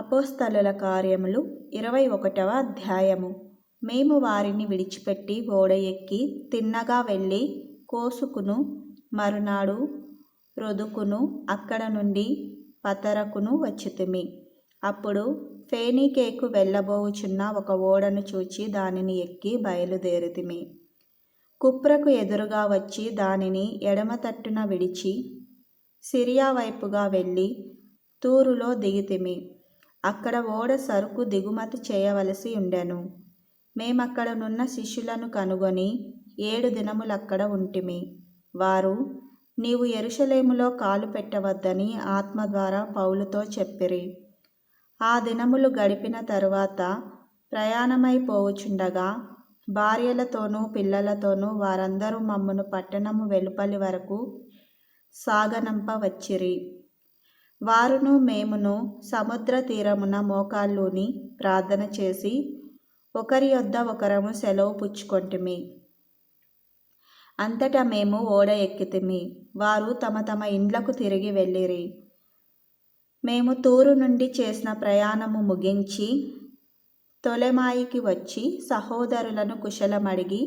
అపోస్తలుల కార్యములు ఇరవై ఒకటవ అధ్యాయము. మేము వారిని విడిచిపెట్టి ఓడ ఎక్కి తిన్నగా వెళ్ళి కోసుకును మరునాడు రొదుకును అక్కడ నుండి పతరకును వచ్చితిమి. అప్పుడు ఫేనీకేకు వెళ్ళబోవుచున్న ఒక ఓడను చూచి దానిని ఎక్కి బయలుదేరితిమి. కుప్రకు ఎదురుగా వచ్చి దానిని ఎడమ తట్టున విడిచి సిరియా వైపుగా వెళ్ళి తూరులో దిగితిమి. అక్కడ ఓడ సరుకు దిగుమతి చేయవలసి ఉండెను. మేమక్కడనున్న శిష్యులను కనుగొని ఏడు దినములక్కడ ఉంటిమి. వారు నీవు ఎరుషలేములో కాలు పెట్టవద్దని ఆత్మ ద్వారా పౌలుతో చెప్పిరి. ఆ దినములు గడిపిన తరువాత ప్రయాణమైపోవుచుండగా భార్యలతోనూ పిల్లలతోనూ వారందరూ మమ్మను పట్టణము వెలుపలి వరకు సాగనంప వచ్చిరి. వారును మేమును సముద్ర తీరమున మోకాళ్ళూని ప్రార్థన చేసి ఒకరి యొద్ద ఒకరము సెలవు పుచ్చుకొంటిమి. అంతటా మేము ఓడ ఎక్కితిమి. వారు తమ తమ ఇండ్లకు తిరిగి వెళ్ళిరి. మేము తూరు నుండి చేసిన ప్రయాణము ముగించి తొలెమాయికి వచ్చి సహోదరులను కుశలమడిగి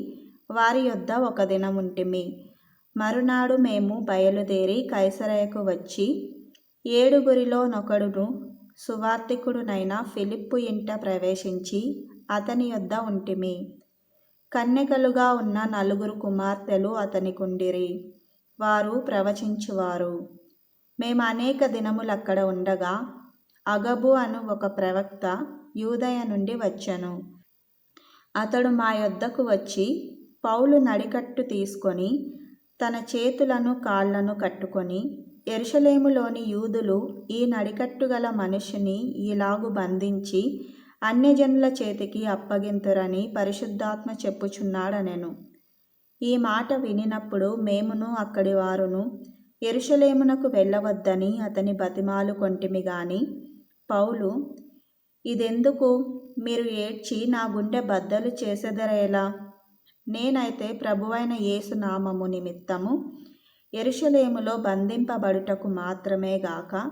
వారి యొద్ద ఒక దినం ఉంటిమి మరునాడు మేము బయలుదేరి కైసరయకు వచ్చి ఏడుగురిలో నొకడును సువార్తికుడునైన ఫిలిప్పు ఇంట ప్రవేశించి అతని యొద్ద ఉంటిమి. కన్యకలుగా ఉన్న నలుగురు కుమార్తెలు అతనికుండిరి. వారు ప్రవచించువారు. మేము అనేక దినములక్కడ ఉండగా అగబు అను ఒక ప్రవక్త యూదయ నుండి వచ్చెను. అతడు మా యొద్దకు వచ్చి పౌలు నడికట్టు తీసుకొని తన చేతులను కాళ్ళను కట్టుకొని ఎరుషలేములోని యూదులు ఈ నడికట్టు గల మనిషిని ఈలాగు బంధించి అన్యజనుల చేతికి అప్పగింతురని పరిశుద్ధాత్మ చెప్పుచున్నాడనెను. ఈ మాట వినినప్పుడు మేమును అక్కడి వారును ఎరుషలేమునకు వెళ్ళవద్దని అతని బతిమాలు కొంటిమి గాని పౌలు ఇదెందుకు? మీరు ఏడ్చి నా గుండె బద్దలు చేసెదరేలా? నేనైతే ప్రభువైన యేసు నామము నిమిత్తము ఎరుషలేములో బంధింపబడుటకు మాత్రమే గాక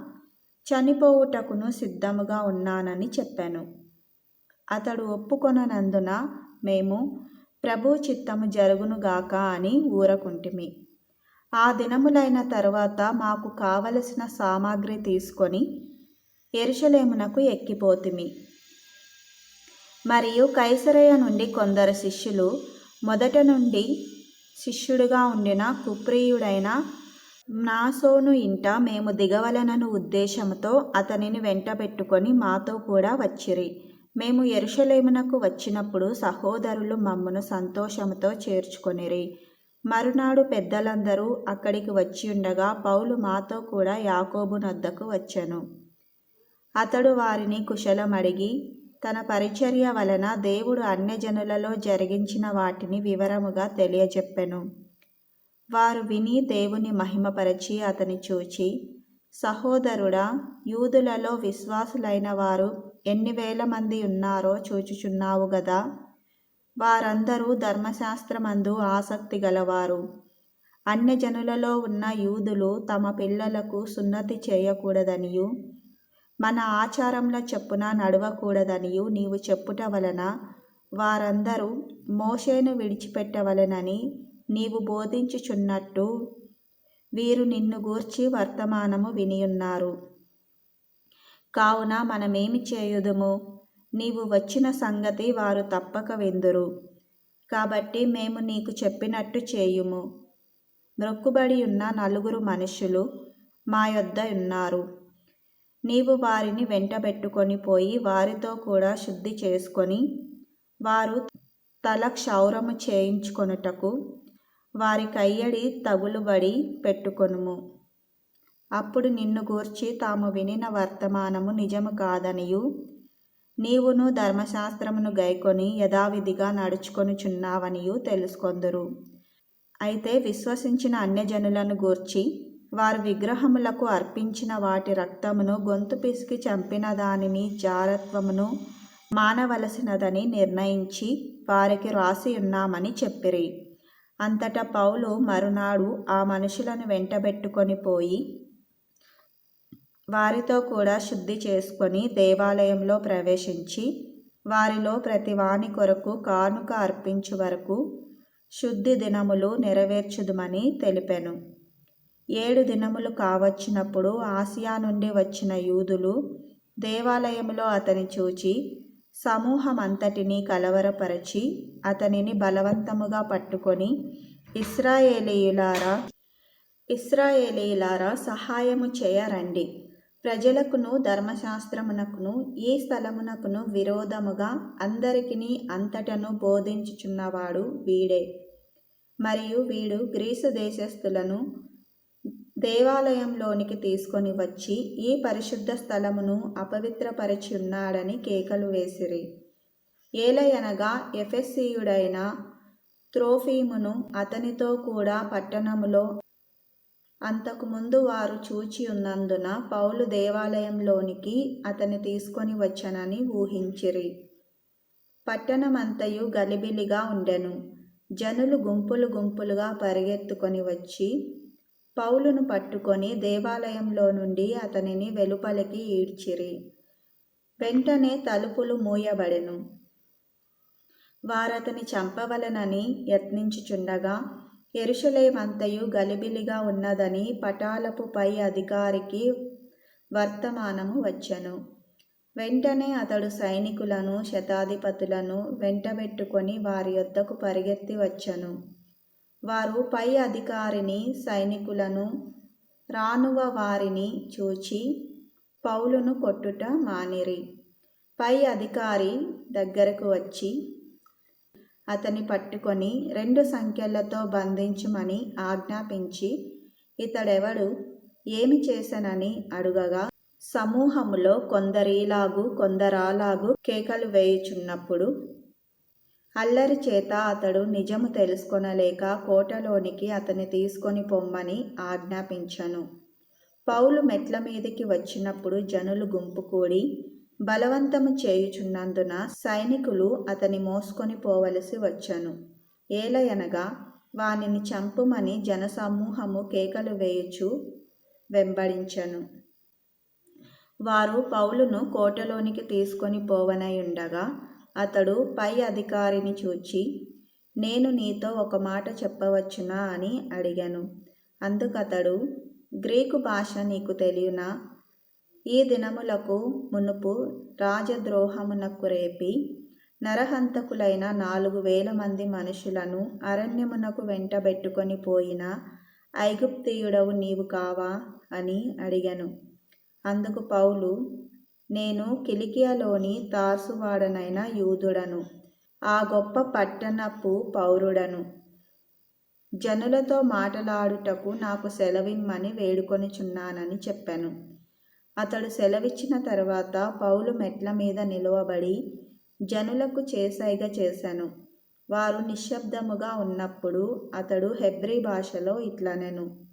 చనిపోవుటకును సిద్ధముగా ఉన్నానని చెప్పాను. అతడు ఒప్పుకొననందున మేము ప్రభు చిత్తము జరుగునుగాక అని ఊరకుంటిమి. ఆ దినములైన తరువాత మాకు కావలసిన సామాగ్రి తీసుకొని ఎరుషలేమునకు ఎక్కిపోతిమి. మరియు కైసరయ నుండి కొందరు శిష్యులు మొదట నుండి శిష్యుడుగా ఉండిన కుప్రియుడైన నాసోను ఇంట మేము దిగవలనను ఉద్దేశంతో అతనిని వెంటబెట్టుకొని మాతో కూడా వచ్చిరి. మేము ఎరుషలేమునకు వచ్చినప్పుడు సహోదరులు మమ్మను సంతోషముతో చేర్చుకొనిరి. మరునాడు పెద్దలందరూ అక్కడికి వచ్చి ఉండగా పౌలు మాతో కూడా యాకోబు నద్దకు వచ్చెను. అతడు వారిని కుశలం అడిగి తన పరిచర్య వలన దేవుడు అన్యజనులలో జరిగించిన వాటిని వివరముగా తెలియజెప్పెను. వారు విని దేవుని మహిమపరచి అతని చూచి సహోదరుడా యూదులలో విశ్వాసులైన వారు ఎన్ని వేల మంది ఉన్నారో చూచుచున్నావు గదా? వారందరూ ధర్మశాస్త్రమందు ఆసక్తి గలవారు. అన్యజనులలో ఉన్న యూదులు తమ పిల్లలకు సున్నతి చేయకూడదనియు మన ఆచారంలో చెప్పున నడవకూడదనియు నీవు చెప్పుట వలన వారందరూ మోషేను విడిచిపెట్టవలెనని నీవు బోధించుచున్నట్టు వీరు నిన్ను గూర్చి వర్తమానము వినియున్నారు. కావున మనమేమి చేయుదుము? నీవు వచ్చిన సంగతి వారు తప్పక విందురు. కాబట్టి మేము నీకు చెప్పినట్టు చేయుము. మ్రొక్కుబడి ఉన్న నలుగురు మనుషులు మా యొద్ద ఉన్నారు నీవు వారిని వెంటబెట్టుకొని పోయి వారితో కూడా శుద్ధి చేసుకొని వారు తల క్షౌరము చేయించుకొనుటకు వారి కయ్యడి తగులుబడి పెట్టుకొనుము. అప్పుడు నిన్ను గూర్చి తాము వినిన వర్తమానము నిజము కాదనియు. నీవును ధర్మశాస్త్రమును గైకొని యథావిధిగా నడుచుకొనుచున్నావనియు తెలుసుకొందురు. అయితే విశ్వసించిన అన్యజనులను గూర్చి వారు విగ్రహములకు అర్పించిన వాటి రక్తమును గొంతు పిసికి చంపిన దానిని జారత్వమును మానవలసినదని నిర్ణయించి వారికి రాసి ఉన్నామని చెప్పిరి. అంతటా పౌలు మరునాడు ఆ మనుషులను వెంటబెట్టుకొని పోయి వారితో కూడా శుద్ధి చేసుకొని దేవాలయంలో ప్రవేశించి వారిలో ప్రతి వాని కొరకు కానుక అర్పించు వరకు శుద్ధి దినములు నెరవేర్చుదుమని తెలిపాను. ఏడు దినములు కావచ్చినప్పుడు ఆసియా నుండి వచ్చిన యూదులు దేవాలయంలో అతని చూచి సమూహమంతటినీ కలవరపరచి అతనిని బలవంతముగా పట్టుకొని ఇస్రాయేలీయులారా ఇస్రాయేలీలారా సహాయము చేయరండి. ప్రజలకును ధర్మశాస్త్రమునకును ఈ స్థలమునకును విరోధముగా అందరికిని అంతటను బోధించుచున్నవాడు వీడే. మరియు వీడు గ్రీసు దేశస్థులను దేవాలయంలోనికి తీసుకొని వచ్చి ఈ పరిశుద్ధ స్థలమును అపవిత్రపరిచి ఉన్నాడని కేకలు వేసిరి. ఏలయనగా ఎఫెస్సీయుడైన త్రోఫీమును అతనితో కూడా పట్టణములో అంతకుముందు వారు చూచి ఉన్నందున పౌలు దేవాలయంలోనికి అతని తీసుకొని వచ్చనని ఊహించిరి. పట్టణమంతయు గలిబిలిగా ఉండెను. జనులు గుంపులు గుంపులుగా పరిగెత్తుకొని వచ్చి పౌలును పట్టుకొని దేవాలయంలో నుండి అతనిని వెలుపలికి ఈడ్చిరి. వెంటనే తలుపులు మూయబడెను. వారతని చంపవలనని యత్నించుచుండగా ఎరుషలేమంతయు గలిబిలిగా ఉన్నదని పటాలపు పై అధికారికి వర్తమానము వచ్చెను. వెంటనే అతడు సైనికులను శతాధిపతులను వెంటబెట్టుకొని వారి యొద్దకు పరిగెత్తి వచ్చెను. వారు పై అధికారిని సైనికులను రానువ వారిని చూచి పౌలును కొట్టుట మానిరి. పై అధికారి దగ్గరకు వచ్చి అతని పట్టుకొని రెండు సంఖ్యలతో బంధించమని ఆజ్ఞాపించి ఇతడెవడు? ఏమి చేశానని అడుగగా సమూహములో కొందరిలాగు కొందరాలాగు కేకలు వేయుచున్నప్పుడు అల్లరి చేత అతడు నిజము తెలుసుకొనలేక కోటలోనికి అతని తీసుకొని పొమ్మని ఆజ్ఞాపించను. పౌలు మెట్ల మీదకి వచ్చినప్పుడు జనులు గుంపు కూడి బలవంతము చేయుచున్నందున సైనికులు అతని మోసుకొని పోవలసి వచ్చను. ఏలయనగా వానిని చంపుమని జనసమూహము కేకలు వేయుచు వెంబడించను. వారు పౌలును కోటలోనికి తీసుకొని పోవనయుండగా అతడు పై అధికారిని చూచి నేను నీతో ఒక మాట చెప్పవచ్చునా అని అడిగాను. అందుకతడు గ్రీకు భాష నీకు తెలియనా? ఈ దినములకు మునుపు రాజద్రోహమునకు రేపి నరహంతకులైన నాలుగు వేల మంది మనుషులను అరణ్యమునకు వెంటబెట్టుకొని పోయిన ఐగుప్తియుడవు నీవు కావా? అని అడిగాను. అందుకు పౌలు నేను కిలికియలోని తార్సువాడనైన యూదుడను. ఆ గొప్ప పట్టణపు పౌరుడను. జనులతో మాటలాడుటకు నాకు సెలవిమ్మని వేడుకొనిచున్నానని చెప్పాను. అతడు సెలవిచ్చిన తర్వాత పౌలు మెట్ల మీద నిలువబడి జనులకు చేసైగ చేశాను వారు నిశ్శబ్దముగా ఉన్నప్పుడు అతడు హెబ్రీ భాషలో ఇట్లనెను.